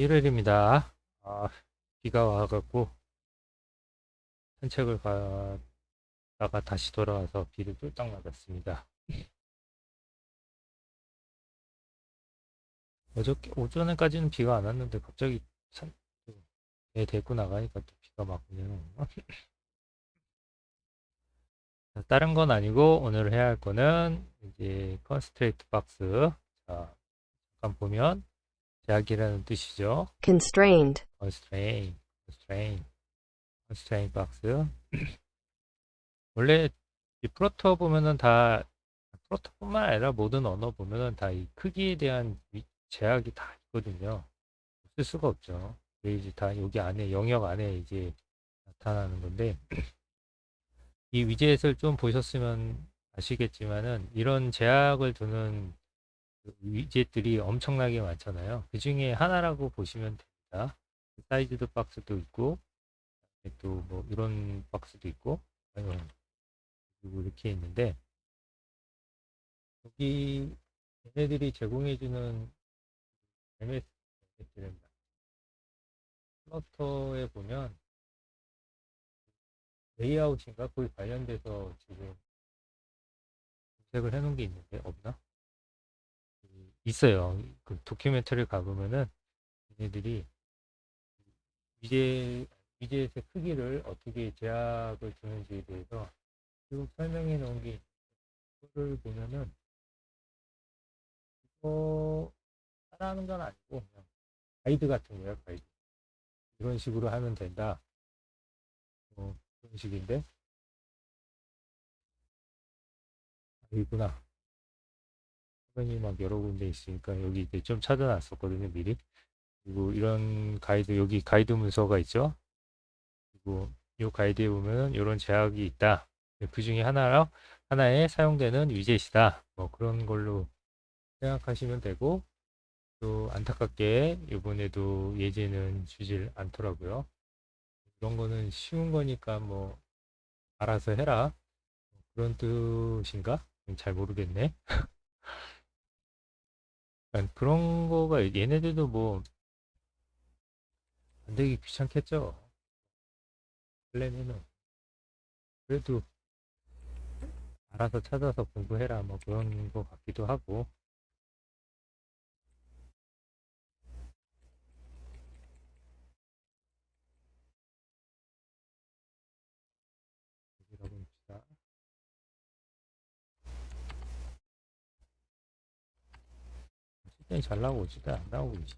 일요일입니다. 아, 비가 와갖고 산책을 가다가 다시 돌아와서 비를 쫄딱 맞았습니다. 어저께 오전에까지는 비가 안 왔는데 갑자기 산, 배 데리고 나가니까 또 비가 막 오네요. 자, 다른 건 아니고 오늘 해야 할 거는 이제 컨스트레이트 박스. 자, 잠깐 보면 제약이라는 뜻이죠. constrained, constraint, constraint, constraint 박스. 원래 이 프로터 보면은 다 프로터뿐만 아니라 모든 언어 보면은 다 이 크기에 대한 위- 제약이 다 있거든요. 쓸 수가 없죠. 이제 다 여기 안에 영역 안에 이제 나타나는 건데 이 위젯을 좀 보셨으면 아시겠지만은 이런 제약을 두는 그 위젯들이 엄청나게 많잖아요. 그 중에 하나라고 보시면 됩니다. 사이즈드 박스도 있고 또 뭐 이런 박스도 있고 그리고 이렇게 있는데 여기 얘네들이 제공해주는 MS. 플러터에 보면 레이아웃인가 거기 관련돼서 지금 검색을 해놓은 게 있는데 없나? 그 있어요. 그 도큐멘터리 가보면은 얘네들이 위제 위젯의 크기를 어떻게 제약을 주는지에 대해서 쭉 설명해 놓은 게 이거를 보면은 이거 따라하는 건 아니고 그냥 가이드 같은 거예요 가이드. 이런 식으로 하면 된다. 뭐 그런 식인데. 여기구나 화면이 막 여러 군데 있으니까 여기 이제 좀 찾아놨었거든요 미리. 그리고 이런 가이드 여기 가이드 문서가 있죠? 그리고 이 가이드에 보면은 이런 제약이 있다. 그 중에 하나 하나에 사용되는 위젯이다. 뭐 그런 걸로 생각하시면 되고 또 안타깝게 이번에도 예제는 주질 않더라고요. 이런 거는 쉬운 거니까 뭐 알아서 해라. 그런 뜻인가? 잘 모르겠네 그런 거가 얘네들도 뭐 만들기 귀찮겠죠? 하려면은 그래도 알아서 찾아서 공부해라 뭐 그런 거 같기도 하고 봅시다 실전이 잘 나오지도 안 나오고 있지.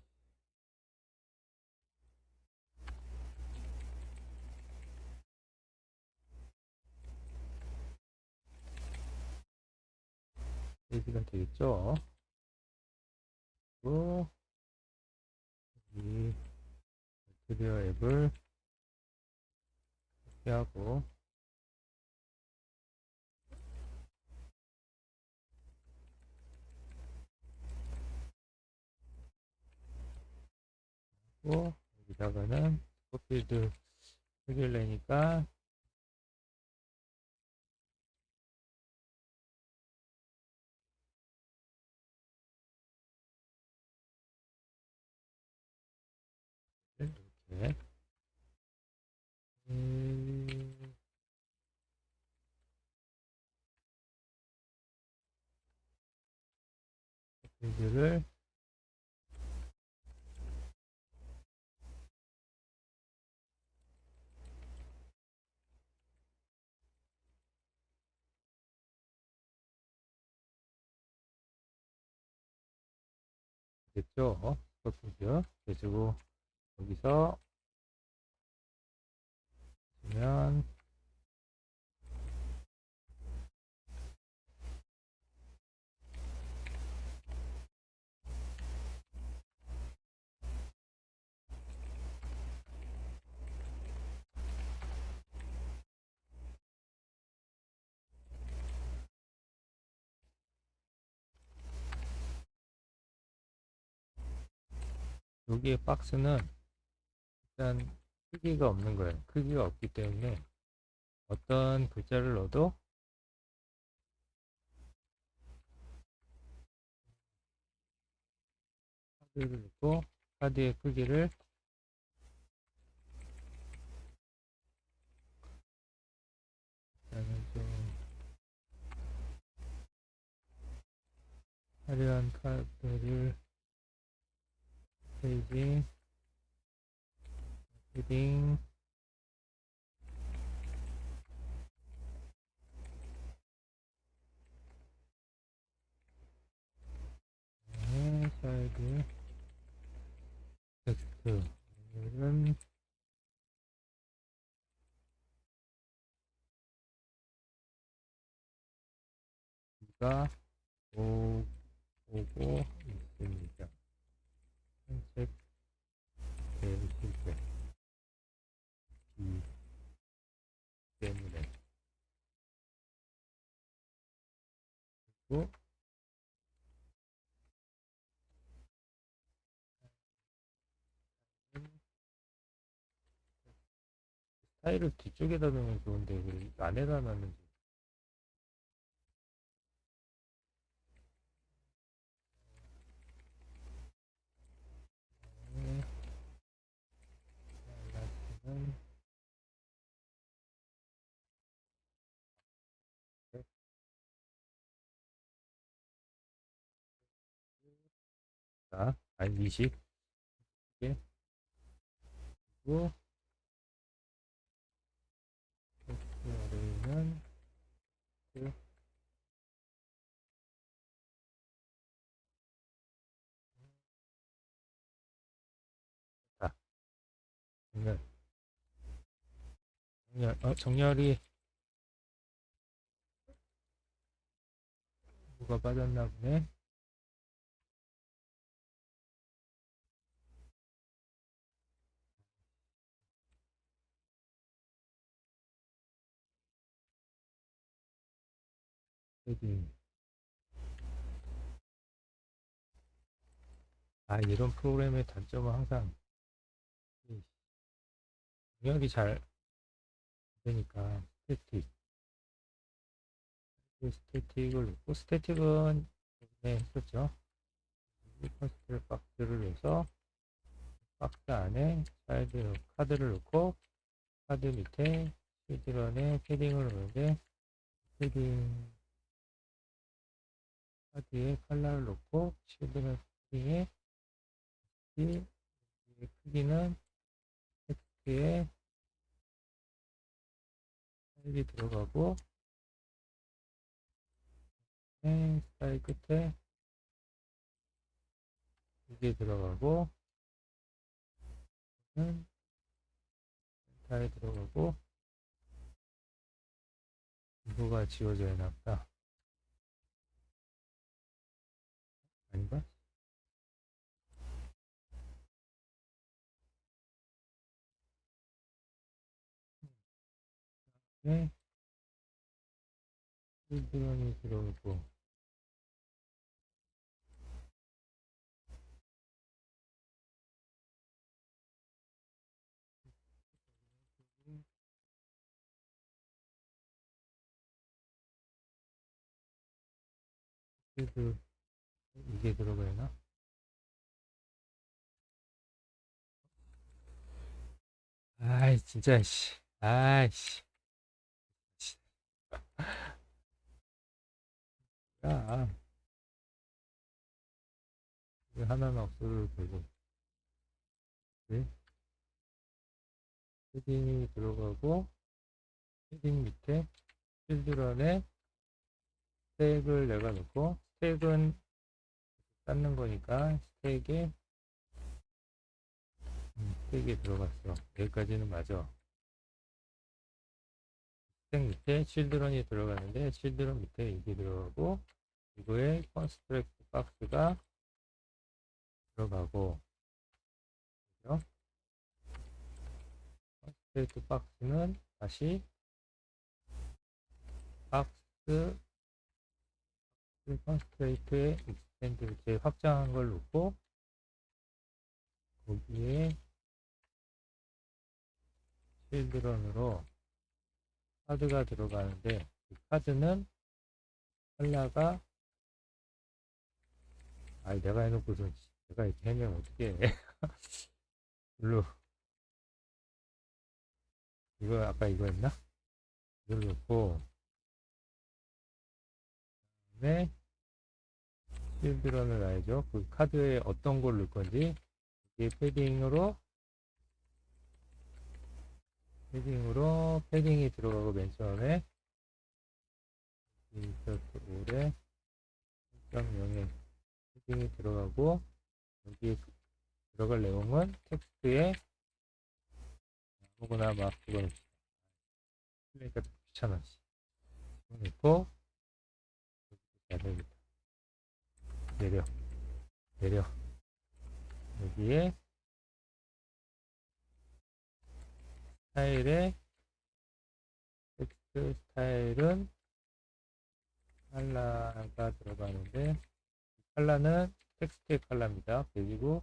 여기가 되겠죠? 그리고 이 드디어 앱을 하고 고 여기다가는 스코필드 내니까 이렇게. 음, 스코필드를 됐죠? 스코필드 그래가지고 여기서 보면 여기에 박스는 일단 크기가 없는 거예요. 크기가 없기 때문에 어떤 글자를 넣어도 카드를 넣고 카드의 크기를 좀 화려한 카드를 페이지 헤딩 네, 사이드. 텍스트. 오늘은 오, 오고 있습니다. 산책 제일 실패 비 때문에 그리고 타일을 뒤쪽에다 놓으면 좋은데 왜 안에다 놨는지. 자, 아니 20 이게. 그리고 어레이는 그 자, 정렬. 정렬 어 정렬이 뭐가 빠졌나 보네 헤딩 아 이런 프로그램의 단점은 항상 이 정렬이 잘 되니까 스태틱. 이 스태틱을 놓고 스태틱은 예전에 했었죠. 퍼스트 박스를 넣어서 박스 안에 사이드 카드를 넣고 카드 밑에 시드런에 패딩을 넣는데 패딩 카드에 컬러를 시드런 패딩에 이 크기는 텍스트에 스타일이 들어가고 네, 스타일 끝에 이게 들어가고 는 스타일 들어가고 이거가 지워져야 나보다 아닌가? 네. 필드런이 들어오고 필드 이게 들어가야 나? 아이 진짜 씨 아이씨 씨. 야 이거 하나는 없어도 되고 네? 헤딩이 들어가고 헤딩 밑에 필드런에 스택을 내가 넣고 스택은 쌓는 거니까 스택에 음, 스택에 들어갔어 여기까지는 맞아 스택 밑에 실드런이 들어가는데 실드런 밑에 이게 들어가고 이거에 컨스트렉트 박스가 들어가고 그죠? 컨스트렉트 박스는 다시 박스 컨스트레이트에 익스텐드 이렇게 확장한 걸 놓고 거기에 실드런으로 카드가 들어가는데 이 카드는 컬러가 아니 내가 해놓고서 내가 이렇게 해면 어떻게 해 블루. 이거 아까 이거였나? 이걸 넣고 그 다음에 필드런을 놔야죠. 그 카드에 어떤 걸 넣을 건지 이게 패딩으로 패딩으로 패딩이 들어가고 맨 처음에 인서트 올에 1.0에 패딩이 들어가고 여기에 들어갈 내용은 텍스트에 아무거나 막 그걸 그러니까 귀찮아 넣고 해야 되겠다 내려 내려 여기에 스타일에 텍스트 스타일은 칼라가 들어가는데 이 칼라는 텍스트의 칼라입니다. 그리고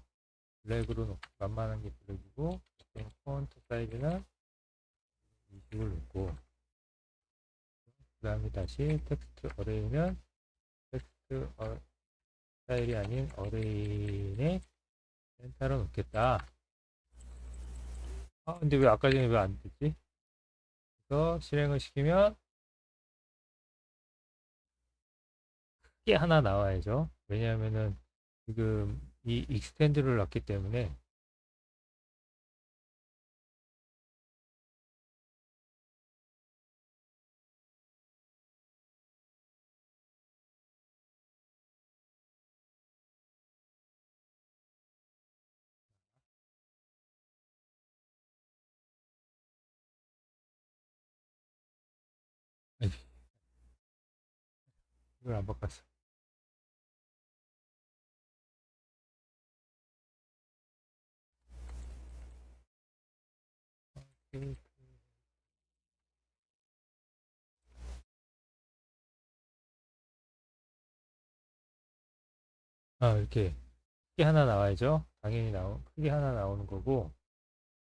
블랙으로 놓고 만만한 게 블랙이고 폰트 사이즈는 20을 놓고 그 다음에 다시 텍스트 어레이는 텍스트 어, 스타일이 아닌 어레인의 센터로 놓겠다. 아, 근데 왜 아까 전에 왜 안 됐지? 그래서 실행을 시키면 크게 하나 나와야죠. 왜냐하면은 지금 이 익스텐드를 넣기 때문에 이걸 안 바꿨어. 아, 이렇게 크게 하나 나와야죠. 당연히 나오, 크게 하나 나오는 거고.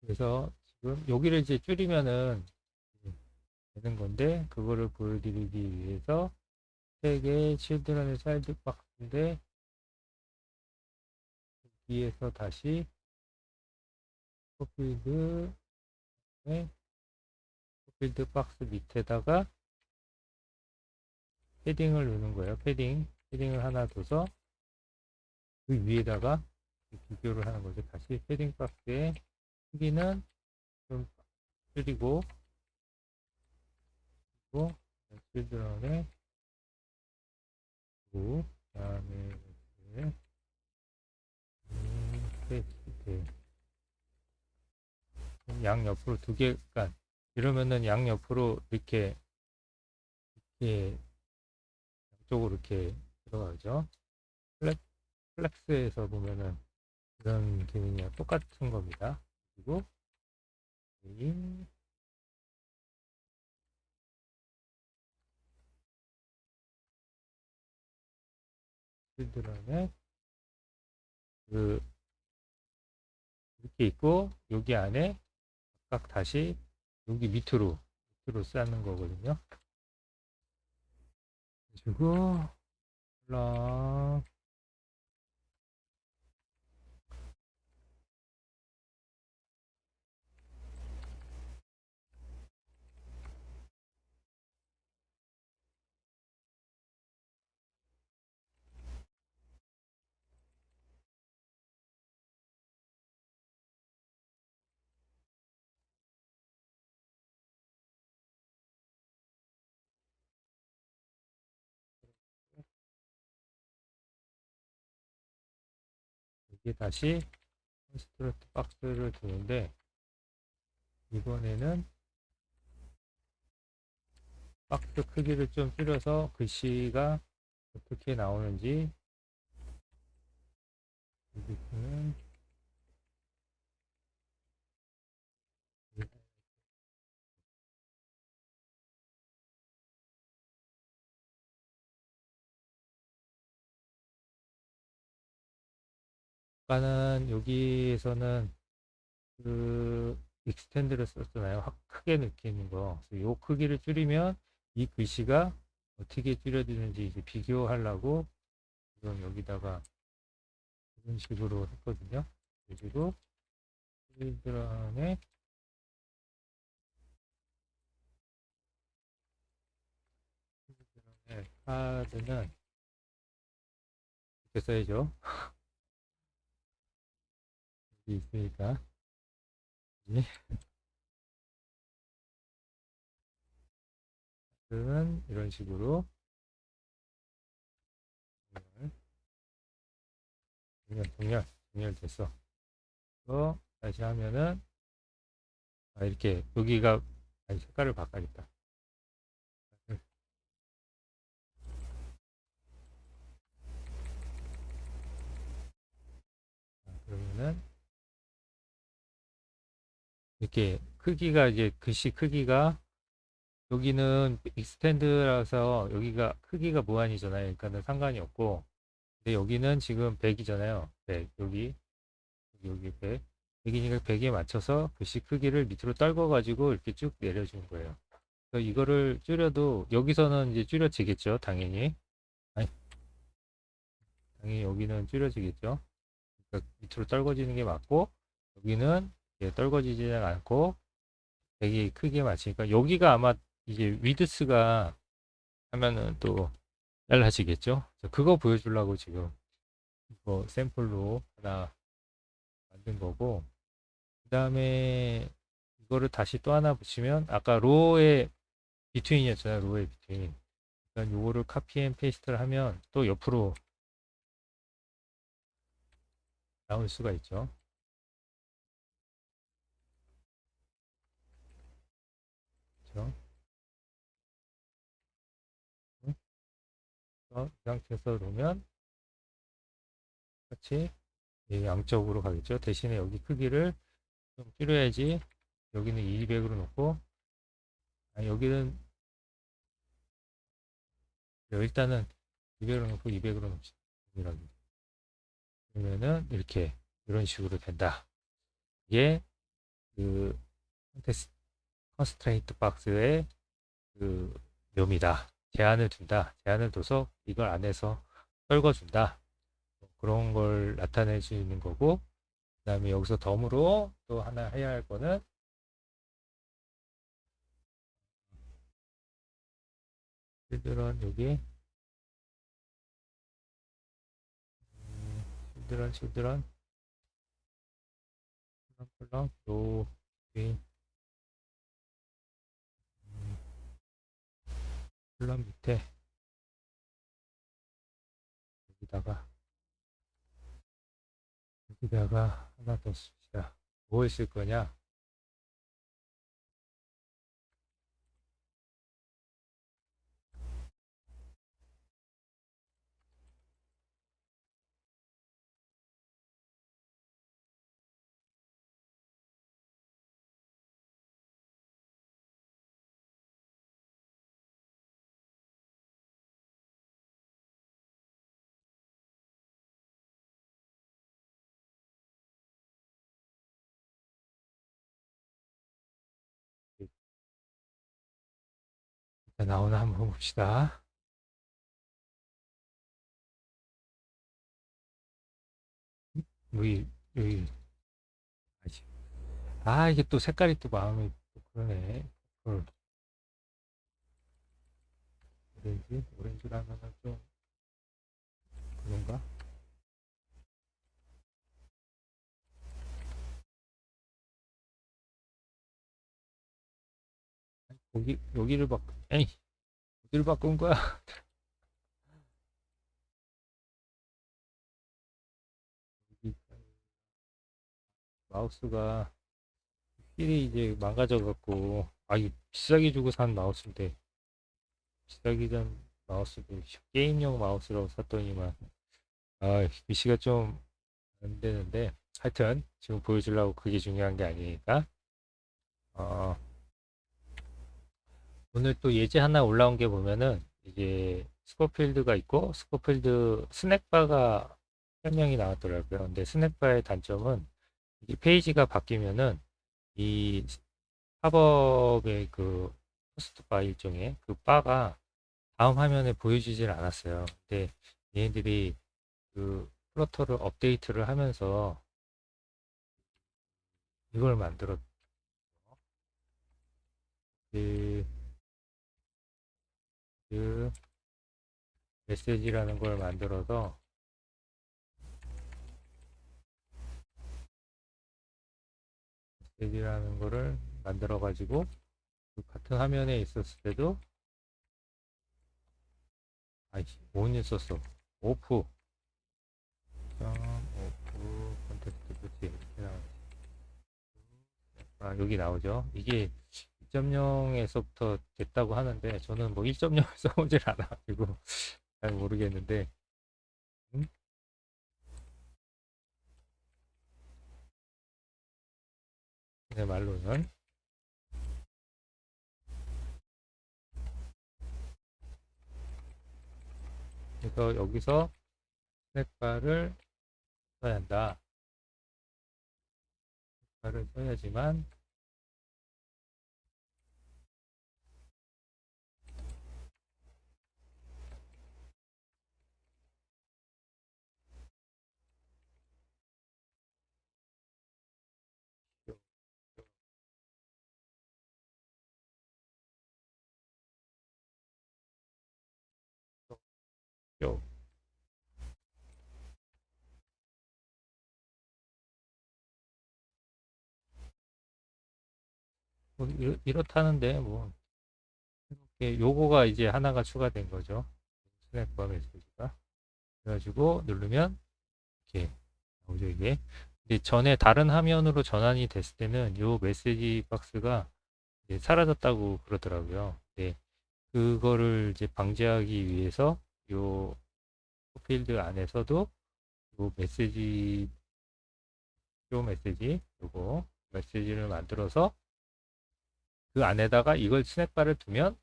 그래서 지금 여기를 이제 줄이면은 되는 건데, 그거를 보여드리기 위해서 색의 칠드런의 사이드 박스인데, 여기에서 다시 코필드, 네, 코필드 박스 밑에다가 패딩을 넣는 거예요. 패딩. 패딩을 하나 둬서 그 위에다가 비교를 하는 거죠. 다시 패딩 박스의 크기는 좀 줄이고 그리고 칠드런의 그 다음에 이렇게 음, 테스트 양 옆으로 두 개가 이러면은 양 옆으로 이렇게 이렇게 양쪽으로 이렇게 들어가죠. 플랫 플렉스에서 보면은 이런 기능이랑 똑같은 겁니다. 그리고 메 필드런에 그 이렇게 있고 여기 안에 각각 다시 여기 밑으로 밑으로 쌓는 거거든요. 그리고 라 여기에 다시 컨스트럭트 박스를 두는데 이번에는 박스 크기를 좀 줄여서 글씨가 어떻게 나오는지 여기는 아까는 여기에서는 그 익스텐드를 썼잖아요. 확 크게 느끼는 거. 요 크기를 줄이면 이 글씨가 어떻게 줄여지는지 이제 비교하려고 지금 여기다가 이런 식으로 했거든요. 그리고 필드런의 필드런의 카드는 이렇게 써야죠. 있으니까 예. 는 이런 식으로 정렬, 정렬, 정렬 됐어. 이거 다시 하면은 아, 이렇게 여기가 아니, 색깔을 바꿔야겠다. 자, 그러면은 이렇게 크기가 이제 글씨 크기가 여기는 익스텐드라서 여기가 크기가 무한이잖아요. 그러니까는 상관이 없고 근데 여기는 지금 100이잖아요. 100 여기 여기 100 100이니까 100에 맞춰서 글씨 크기를 밑으로 떨궈 가지고 이렇게 쭉 내려준 거예요. 그래서 이거를 줄여도 여기서는 이제 줄여지겠죠. 당연히 아니, 당연히 여기는 줄여지겠죠. 그러니까 밑으로 떨궈지는 게 맞고 여기는 예, 떨궈지지는 않고 100이 크기에 맞추니까 여기가 아마 이게 위드스가 하면은 또 잘라지겠죠. 자, 그거 보여주려고 지금 이거 샘플로 하나 만든 거고 그 다음에 이거를 다시 또 하나 붙이면 아까 로의 비트윈이었잖아요. 로의 비트윈. 그러니까 요거를 카피 앤 페이스트를 하면 또 옆으로 나올 수가 있죠. 어, 이 상태에서 놓으면 같이 이 양쪽으로 가겠죠. 대신에 여기 크기를 좀 줄여야지. 여기는 200으로 놓고 아, 여기는 일단은 200으로 놓고 200으로 놓읍시다. 그러면은 이렇게 이런 식으로 된다. 이게 그 컨스트레이트 박스의 그 묘미다. 제한을 둔다. 제한을 둬서 이걸 안에서 떨궈준다. 뭐 그런 걸 나타낼 수 있는 거고, 그 다음에 여기서 덤으로 또 하나 해야 할 거는 실드런 여기 음, 실드런 실드런 컬럼 요 위, 컬럼 밑에 여기다가 여기다가 하나 더 씁시다. 뭐쓸 거냐? 자, 나오나 한번 봅시다. 여기 여기 아 이게 또 색깔이 또 마음이 또 그러네. 그 오렌지 오렌지라면은 좀 그런가? 여기 여기를 바 에이 어디를 바꾼 거야? 마우스가 휠이 이제 망가져 갖고 아 이거 비싸게 주고 산 마우스인데 비싸게 산 마우스도 게임용 마우스라고 샀더니만 아 글씨가 좀 안 되는데 하여튼 지금 보여주려고 그게 중요한 게 아니니까 어 오늘 또 예제 하나 올라온 게 보면은 이게 스코필드가 있고 스코필드 스낵바가 설명이 나왔더라고요. 근데 스낵바의 단점은 이 페이지가 바뀌면은 이 팝업의 그 포스트 바 일종의 그 바가 다음 화면에 보여지질 않았어요. 근데 얘네들이 그 플러터를 업데이트를 하면서 이걸 만들었 그, 그 메시지라는 걸 만들어서 메시지라는 거를 만들어 가지고 그 같은 화면에 있었을 때도 아이씨 뭔 있었어? 오프. 점 오프 컨텍스트 그치 이렇게 나오지. 아 여기 나오죠. 이게 2.0에서부터 됐다고 하는데 저는 뭐 1.0에서 오질 않아가지고 잘 모르겠는데 음? 제 말로는 그래서 여기서 스낵바를 써야 한다. 스낵바를 써야지만 뭐 이렇, 뭐 이렇게 요거가 이제 하나가 추가된 거죠. 스낵바 메시지가 그래가지고 누르면 이렇게 나오죠 이게. 근데 전에 다른 화면으로 전환이 됐을 때는 요 메시지 박스가 이제 사라졌다고 그러더라고요. 네, 그거를 이제 방지하기 위해서 요 필드 안에서도 요 메시지 요 메시지 요거 메시지를 만들어서 그 안에다가 이걸 스낵바를 두면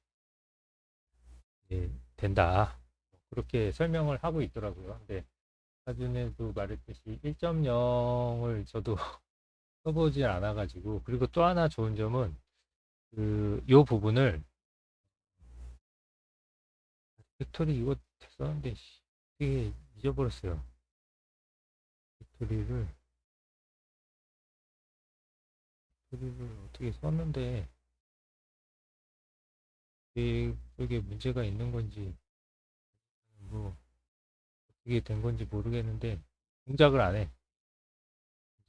예, 된다. 그렇게 설명을 하고 있더라고요. 근데 사전에도 말했듯이 1.0을 저도 써보지 않아가지고 그리고 또 하나 좋은 점은 그 요 부분을 팩토리 이거 씨, 되게 잊어버렸어요. 팩토리를 팩토리를 어떻게 썼는데 이게 문제가 있는 건지 뭐 어떻게 된 건지 모르겠는데 동작을 안 해.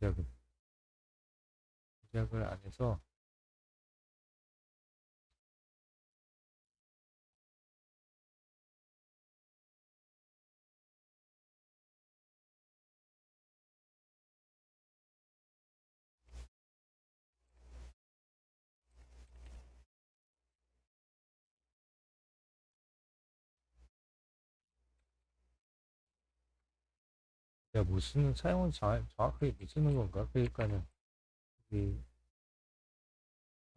동작을 동작을 안 해서 내가 무슨 사용을 정, 정확하게 못 쓰는 건가? 그러니까는 안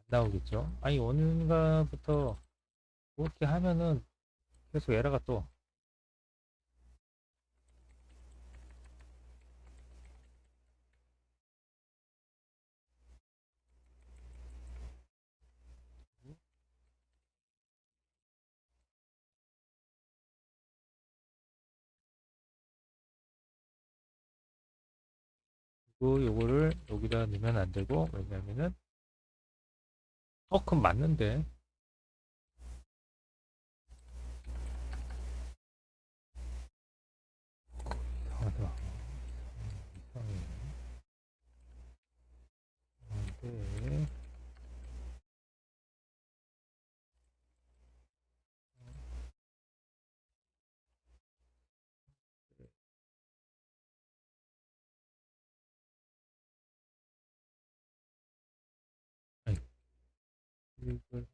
나오겠죠. 아니 어느가부터 그렇게 하면은 계속 에러가 또 요거를 여기다 넣으면 안 되고 왜냐면은 어 그럼 맞는데. 이상하다 이상해. 근데 이렇게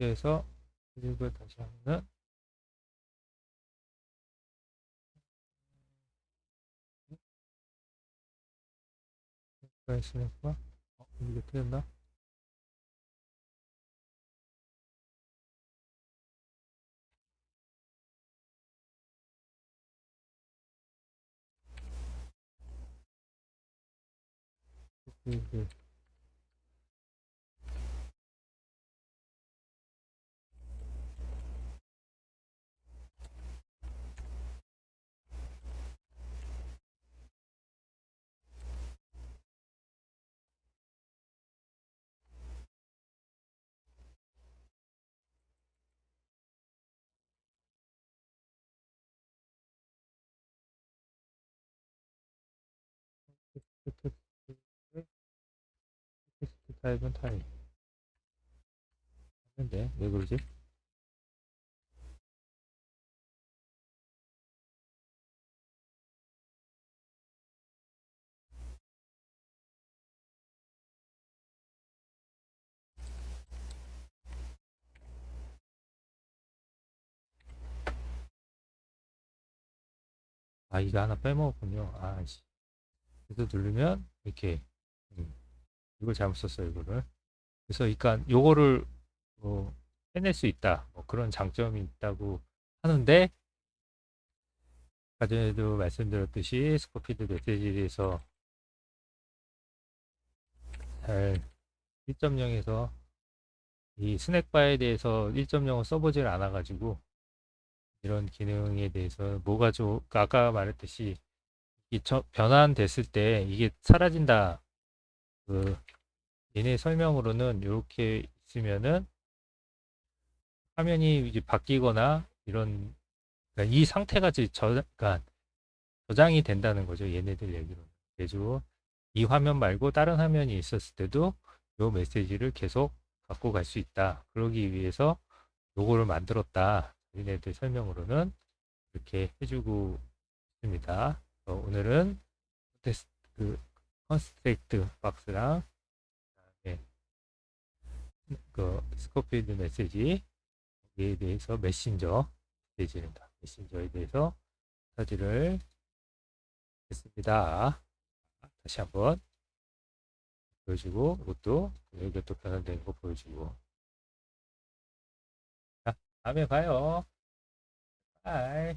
해서 이걸 다시 하면은 가 있으니까 어, 이게 틀렸나? 이 타입은 타입. 근데 왜 그러지? 아, 이거 하나 빼먹었군요. 아, 씨. 그래서 누르면 이렇게 음, 이걸 잘못 썼어요, 이거를. 그래서 그러니까 요거를 뭐 해낼 수 있다. 뭐 그런 장점이 있다고 하는데 아까 전에도 말씀드렸듯이 스코피드 메시지에서 잘 1.0에서 이 스낵바에 대해서 1.0을 써보질 않아 가지고 이런 기능에 대해서 뭐가 좋 아까 말했듯이 이 저- 변환됐을 때 이게 사라진다. 그 얘네 설명으로는 이렇게 있으면은 화면이 이제 바뀌거나 이런 그러니까 이 상태가 이제 저, 그러니까 저장이 된다는 거죠. 얘네들 얘기로는. 그래서 이 화면 말고 다른 화면이 있었을 때도 요 메시지를 계속 갖고 갈 수 있다. 그러기 위해서 요거를 만들었다. 얘네들 설명으로는 이렇게 해주고 있습니다. 어, 오늘은 테스트 그 컨스트렉트 박스랑 그다음에 그 스코피드 메시지 에 대해서 메신저 메시지입니다. 메신저에 대해서 사지를 했습니다. 다시 한번 보여주고 이것도 여기 또 변환된 거 보여주고 자 다음에 봐요. 바이